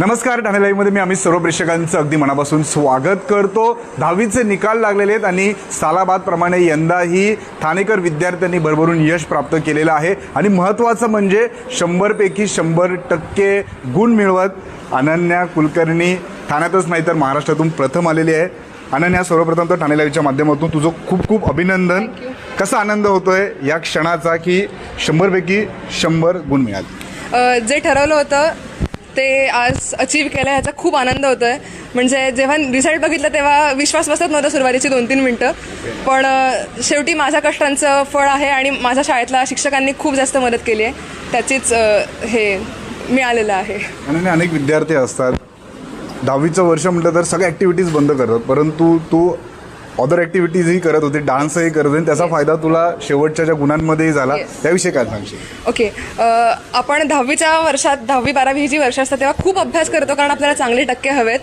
नमस्कार ठाणे लाईव्हमध्ये मी अमित सर्व प्रेक्षकांचं अगदी मनापासून स्वागत करतो. दहावीचे निकाल लागलेले आहेत आणि सालाबादप्रमाणे यंदाही ठाणेकर विद्यार्थ्यांनी भरभरून यश प्राप्त केलेलं आहे. आणि महत्त्वाचं म्हणजे शंभरपैकी शंभर टक्के गुण मिळवत अनन्या कुलकर्णी ठाण्यातच नाही तर महाराष्ट्रातून प्रथम आलेली आहे. अनन्या सर्वप्रथम तर ठाणे लाईव्हच्या माध्यमातून तुझं खूप खूप अभिनंदन. कसा आनंद होतोय या क्षणाचा की शंभरपैकी शंभर गुण मिळाले? जे ठरवलं होतं ते आज अचीव केलं ह्याचा खूप आनंद होतो आहे म्हणजे जेव्हा रिझल्ट बघितलं तेव्हा विश्वास बसत नव्हता सुरुवातीची दोन तीन मिनटं. पण शेवटी माझ्या कष्टांचं फळ आहे आणि माझ्या शाळेतल्या शिक्षकांनी खूप जास्त मदत केली आहे. त्याचीच हे मिळालेलं आहे. आणि अनेक विद्यार्थी असतात. दहावीचं वर्ष म्हटलं तर सगळ्या ॲक्टिव्हिटीज बंद करतात. परंतु तू अदर ॲक्टिव्हिटीजही करत होती डान्सही करत होती त्याचा फायदा तुला शेवटच्या ज्या गुणांमध्येही झाला. त्याविषयी काय सांगशील? ओके अ, आपण दहावीच्या वर्षात दहावी बारावी ही जी वर्ष असतात तेव्हा खूप अभ्यास करतो कारण आपल्याला चांगले टक्के हवेत.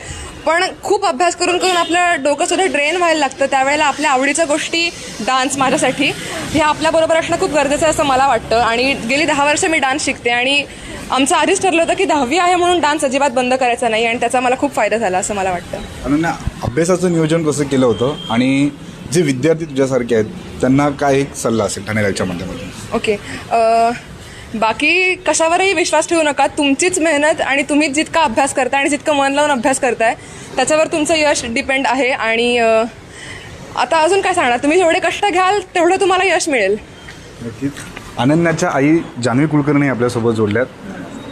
पण खूप अभ्यास करून करून आपलं डोकं सुद्धा ड्रेन व्हायला लागतं. त्यावेळेला आपल्या आवडीच्या गोष्टी डान्स माझ्यासाठी. हे आपल्याबरोबर असणं खूप गरजेचं आहे असं मला वाटतं. आणि गेली दहा वर्ष मी डान्स शिकते आणि आमचं आधीच ठरलं होतं की दहावी आहे म्हणून डान्स अजिबात बंद करायचा नाही आणि त्याचा मला खूप फायदा झाला असं मला वाटतं. अनन्या अभ्यासाचं नियोजन कसं केलं होतं? आणि जे विद्यार्थी तुझ्यासारखे आहेत त्यांना काय एक सल्ला असेल ठाणे लाईव्हच्या माध्यमातून? ओके. बाकी कशावरही विश्वास ठेवू नका. तुमचीच मेहनत आणि तुम्ही जितका अभ्यास करताय आणि जितकं मन लावून अभ्यास करताय त्याच्यावर तुमचं यश डिपेंड आहे. आणि आता अजून काय सांगणार? तुम्ही जेवढे कष्ट घ्याल तेवढं तुम्हाला यश मिळेल. नक्कीच. अनन्याच्या आई जान्हवी कुलकर्णी आपल्यासोबत जोडल्यात.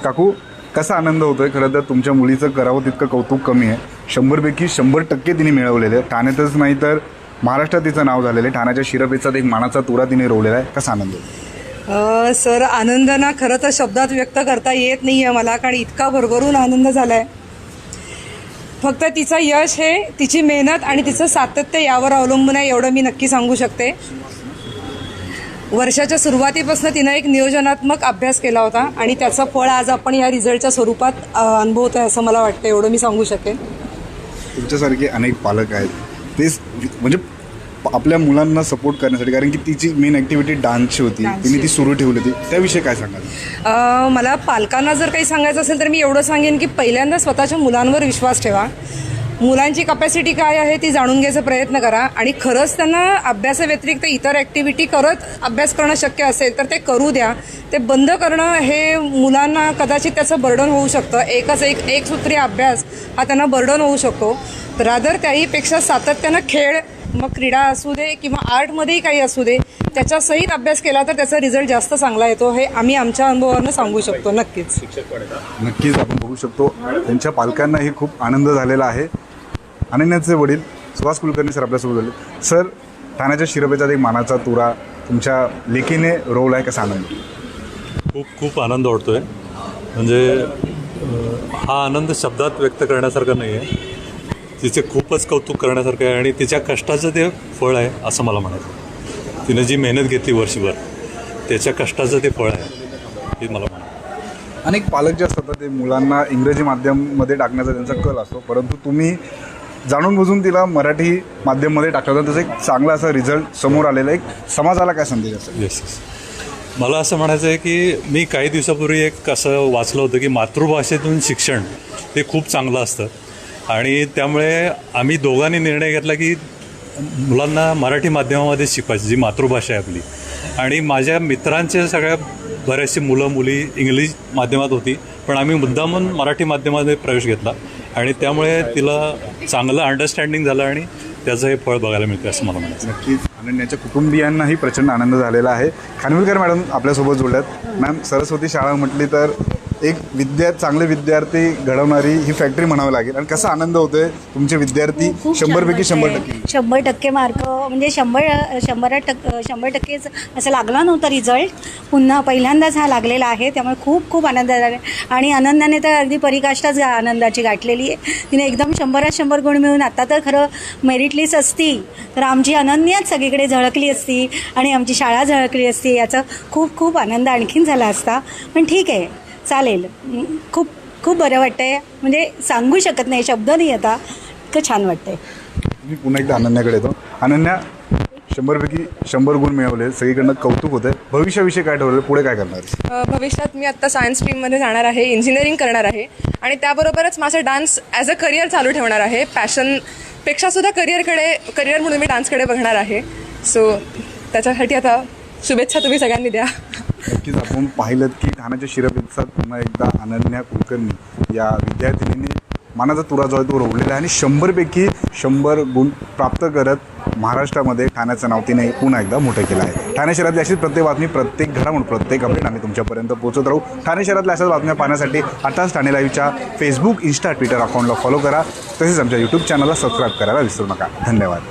काकू कसा आनंद होतोय? खरं तर तुमच्या मुलीचं करावं तितकं कौतुक कमी आहे. शंभरपैकी शंभर टक्के तिने मिळवलेले आहे ठाण्यातच नाही तर महाराष्ट्रात तिचं नाव झालेलं आहे. ठाण्याच्या शिरपेचात एक मानाचा तुरा तिने रोवलेला आहे. कसा आनंद होतो सर आनंद ना खरं तर शब्दात व्यक्त करता येत नाही आहे मला कारण इतका भरभरून आनंद झाला आहे फक्त तिचं यश हे तिची मेहनत आणि तिचं सातत्य यावर अवलंबून आहे एवढं मी नक्की सांगू शकते. वर्षाच्या सुरुवातीपासून तिनं एक नियोजनात्मक अभ्यास केला होता आणि त्याचं फळ आज आपण या रिझल्टच्या स्वरूपात अनुभवतो आहे असं मला वाटतं एवढं मी सांगू शकेन. तुमच्यासारखे अनेक पालक आहेत. तेच म्हणजे आपल्या मुलांना सपोर्ट करण्यासाठी कारण की तिची मेन ॲक्टिव्हिटी डान्सची होती. तिने ती सुरू ठेवली होती. त्याविषयी काय सांगाल? मला पालकांना जर काही सांगायचं असेल तर मी एवढं सांगेन की पहिल्यांदा स्वतःच्या मुलांवर विश्वास ठेवा. मुलांची कपॅसिटी काय आहे ती जाणून घ्यायचा प्रयत्न करा. आणि खरंच त्यांना अभ्यासाव्यतिरिक्त इतर ॲक्टिव्हिटी करत अभ्यास करणं शक्य असेल तर ते करू द्या. ते बंद करणं हे मुलांना कदाचित त्याचं बर्डन होऊ शकतं. एकच एक एक सूत्री अभ्यास हा त्यांना बर्डन होऊ शकतो. रादर त्याहीपेक्षा सातत्यानं खेळ मग क्रीडा असू दे किंवा आर्टमध्येही काही असू दे त्याच्या सहित अभ्यास केला तर त्याचा रिझल्ट जास्त चांगला येतो हे आम्ही आमच्या अनुभवानं सांगू शकतो नक्कीच. नक्कीच आपण बघू शकतो. त्यांच्या पालकांनाही खूप आनंद झालेला आहे. अनन्याचे वडील सुहास कुलकर्णी सर आपल्यासोबत झाले सर ठाण्याच्या शिरपेचात एक मानाचा तुरा तुमच्या लेखीने रोल आहे कसा आनंद खूप खूप आनंद वाटतोय. म्हणजे अं, हा आनंद शब्दात व्यक्त करण्यासारखा नाही आहे तिचे खूपच कौतुक करण्यासारखं आहे आणि तिच्या कष्टाचं ते फळ आहे असं मला म्हणायचं तिनं जी मेहनत घेतली वर्षभर त्याच्या कष्टाचं ते फळ आहे हे मला म्हणायचं अनेक पालक जे असतात ते मुलांना इंग्रजी माध्यममध्ये टाकण्याचा त्यांचा कल असतो परंतु तुम्ही जाणून बुजून तिला मराठी माध्यममध्ये टाकलं तर त्याचा एक चांगला असा रिझल्ट समोर आलेला आहे. एक समाजाला काय संदेश असेल? येस येस मला असं म्हणायचं आहे की मी काही दिवसापूर्वी एक असं वाचलं होतं की मातृभाषेतून शिक्षण हे खूप चांगलं असतं. आणि त्यामुळे आम्ही दोघांनी निर्णय घेतला की मुलांना मराठी माध्यमामध्ये शिकवायची जी मातृभाषा आहे आपली. आणि माझ्या मित्रांच्या सगळ्या बऱ्याचशी मुलं मुली इंग्लिश माध्यमात होती पण आम्ही मुद्दामून मराठी माध्यमामध्ये प्रवेश घेतला. आणि त्यामुळे तिला चांगलं अंडरस्टँडिंग झालं आणि त्याचं हे फळ बघायला मिळतं असं मला म्हणायचं नक्कीच. अनन्याच्या कुटुंबियांनाही प्रचंड आनंद झालेला आहे. खानविलकर मॅडम आपल्यासोबत जोडल्यात. मॅम सरस्वती शाळा म्हटली तर एक विद्या चांगले विद्यार्थी घडवणारी ही फॅक्टरी म्हणावी लागेल. आणि कसा आनंद होतोय तुमचे विद्यार्थी खूप छान शंभरपैकी शंभर. टक्के. शंभर टक्के मार्क म्हणजे शंभर शंभर टक्के शंभर टक्केच असं लागला नव्हता रिझल्ट पुन्हा पहिल्यांदाच हा लागलेला आहे त्यामुळे खूप खूप आनंद झाला. आणि अनंदाने तर अगदी परिकाष्ठाच गा- आनंदाची गाठलेली आहे. तिने एकदम शंभरात शंभर गुण मिळून आता तर खरं मेरिट लिस्ट असती तर आमची अनन्याच सगळीकडे झळकली असती आणि आमची शाळा झळकली असती याचा खूप खूप आनंद आणखीन झाला असता. पण ठीक आहे. चालेल. खूप खूप बरं वाटतंय. म्हणजे सांगू शकत नाही शब्द नाही आता. इतकं छान वाटतंय. मी पुन्हा एकदा अनन्याकडे येतो. अनन्या शंभरपैकी शंभर गुण मिळवले. सगळीकडनं कौतुक होतं भविष्याविषयी काय ठरवलं? पुढे काय करणार भविष्यात मी आत्ता सायन्स स्ट्रीममध्ये जाणार आहे इंजिनिअरिंग करणार आहे. आणि त्याबरोबरच माझं डान्स ॲज अ करिअर चालू ठेवणार आहे. पॅशनपेक्षा सुद्धा करिअरकडे करिअर म्हणून मी डान्सकडे बघणार आहे. सो त्याच्यासाठी आता शुभेच्छा तुम्ही सगळ्यांनी द्या. नक्कीच आपण पाहिलं की ठाण्याच्या शिरपेचात पुन्हा एकदा अनन्या कुलकर्णी या विद्यार्थिनीने मानाचा तुरा जो आहे तो रोवलेला आहे आणि शंभरपैकी शंभर गुण प्राप्त करत महाराष्ट्रामध्ये ठाण्याचं नाव तिने पुन्हा एकदा मोठं केलं आहे. ठाणे शहरातली अशीच प्रत्येक बातमी प्रत्येक घडामोड प्रत्येक अपडेट आम्ही तुमच्यापर्यंत पोहोचत राहू. ठाणे शहरातल्या अशाच बातम्या पाहण्यासाठी आताच ठाणे लाईव्हच्या फेसबुक इन्स्टा ट्विटर अकाउंटला फॉलो करा. तसेच आमच्या यूट्यूब चॅनलला सबस्क्राईब करायला विसरू नका. धन्यवाद.